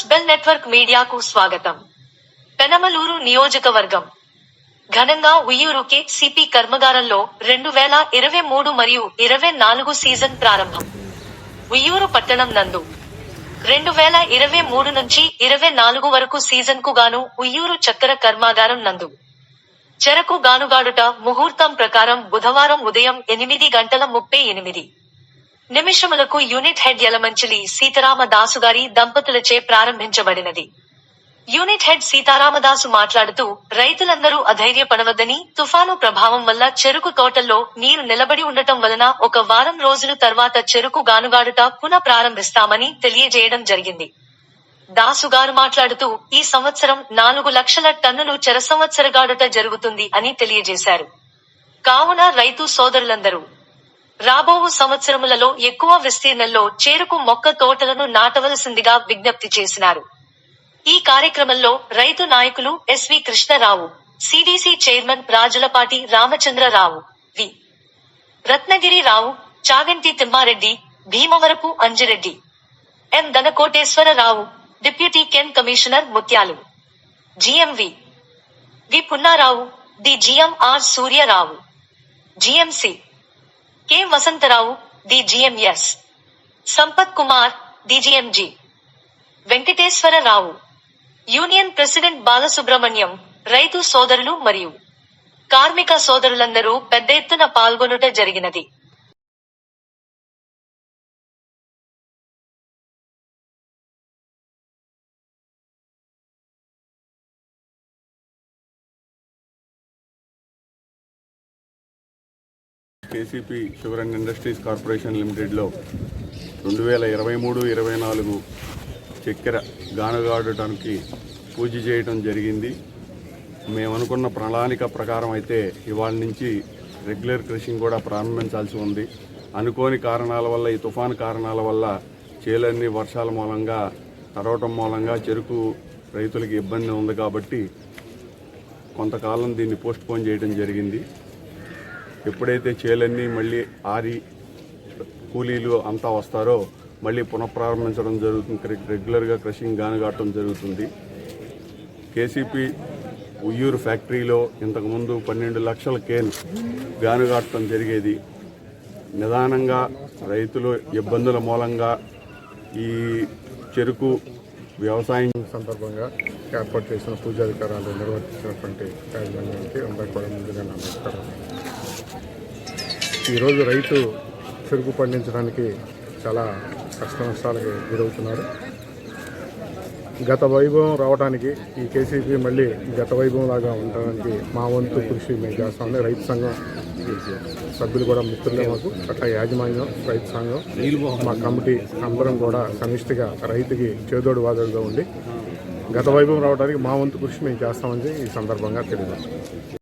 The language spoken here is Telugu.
న్యూస్ బెల్ నెట్వర్క్ మీడియాకు స్వాగతం. పెనమలూరు నియోజకవర్గం. ఘనంగా ఉయ్యూరు సిపి కర్మగారంలో రెండు వేల ఇరవై మూడు మరియు ఇరవై నాలుగు సీజన్ ప్రారంభం. ఉయ్యూరు పట్టణం నందు. రెండు వేల ఇరవై మూడు నుంచి ఇరవై నాలుగు వరకు సీజన్కు గాను ఉయ్యూరు చక్కెర కర్మాగారం నందు. చెరకు గానుగాడుట ముహూర్తం ప్రకారం బుధవారం ఉదయం ఎనిమిది గంటల ముప్పై ఎనిమిది. నిమిషములకు యూనిట్ హెడ్ యలమంచిలి సీతారామదాసు గారి దంపతులచే ప్రారంభించబడినది. యూనిట్ హెడ్ సీతారామదాసు మాట్లాడుతూ రైతులందరూ అధైర్యపడవద్దని తుఫాను ప్రభావం వల్ల చెరుకు తోటల్లో నీరు నిలబడి ఉండటం వలన ఒక వారం రోజులు తర్వాత చెరుకు గానుగాడుట పునః ప్రారంభిస్తామని తెలియజేయడం జరిగింది. దాసు గారు మాట్లాడుతూ ఈ సంవత్సరం నాలుగు లక్షల టన్నులు చెర సంవత్సరగాడుట జరుగుతుంది అని తెలియజేశారు. కావున రైతు సోదరులందరూ రాబోవు సంవత్సరములలో ఎక్కువ విస్తీర్ణంలో చేరుకు మొక్క తోటలను నాటవలసిందిగా విజ్ఞప్తి చేసినారు. ఈ కార్యక్రమంలో రైతు నాయకులు SV Krishnarao CDC chairman Rajulapati Ramachandrarao V. Ratnagiri Rao Chaganti Thimmareddy Bheemavarapu Anjireddy M. Dhanakoteswararao deputy cane commissioner Mutyalu GMV V. Punnarao D. GMR Suryarao GMC K Vasantharao the GMS. Sampath Kumar DGMG Venkateswararao union president Balasubrahmanyam రైతు సోదరులు మరియు కార్మిక సోదరులందరూ పెద్ద ఎత్తున పాల్గొనుట జరిగినది. KCP sugar and industries corporation లిమిటెడ్లో రెండు వేల ఇరవై మూడు ఇరవై నాలుగు చక్కెర గానగాడటానికి పూజ చేయడం జరిగింది. మేము అనుకున్న ప్రణాళిక ప్రకారం అయితే ఇవాళ నుంచి రెగ్యులర్ క్రషింగ్ కూడా ప్రారంభించాల్సి ఉంది. అనుకోని కారణాల వల్ల ఈ తుఫాను కారణాల వల్ల చేలన్నీ వర్షాల మూలంగా తరవటం మూలంగా చెరుకు రైతులకి ఇబ్బంది ఉంది కాబట్టి కొంతకాలం దీన్ని పోస్ట్ పోన్ చేయడం జరిగింది. ఎప్పుడైతే చేలన్నీ మళ్ళీ ఆరి కూలీలు అంతా వస్తారో మళ్ళీ పునఃప్రారంభించడం జరుగుతుంది. రెగ్యులర్గా క్రషింగ్ గానుగాటం జరుగుతుంది. కేసీపీ ఉయ్యూరు ఫ్యాక్టరీలో ఇంతకుముందు పన్నెండు లక్షల కేన్ గానుగాటం జరిగేది. నిదానంగా రైతులు ఇబ్బందుల మూలంగా ఈ చెరుకు వ్యవసాయం సందర్భంగా ఏర్పాటు చేసిన పూజాధికారాలు నిర్వర్తించినటువంటి కార్యక్రమానికి అందరికీ కూడా ముందుగా నమస్కారం. ఈరోజు రైతు చెరుకు పండించడానికి చాలా కష్ట నష్టాలకి గురవుతున్నారు. గత వైభవం రావడానికి ఈ కేసీపీ మళ్ళీ గత వైభవం లాగా ఉండడానికి మా వంతు కృషి మేము చేస్తామని రైతు సంఘం సభ్యులు కూడా మిత్రులే మాకు అట్లా యాజమాన్యం రైతు సంఘం మా కమిటీ అందరం కూడా సమిష్టిగా రైతుకి చేదోడు వాదోడుగా ఉండి గత వైభవం రావడానికి మా వంతు కృషి మేము చేస్తామని ఈ సందర్భంగా తెలియదు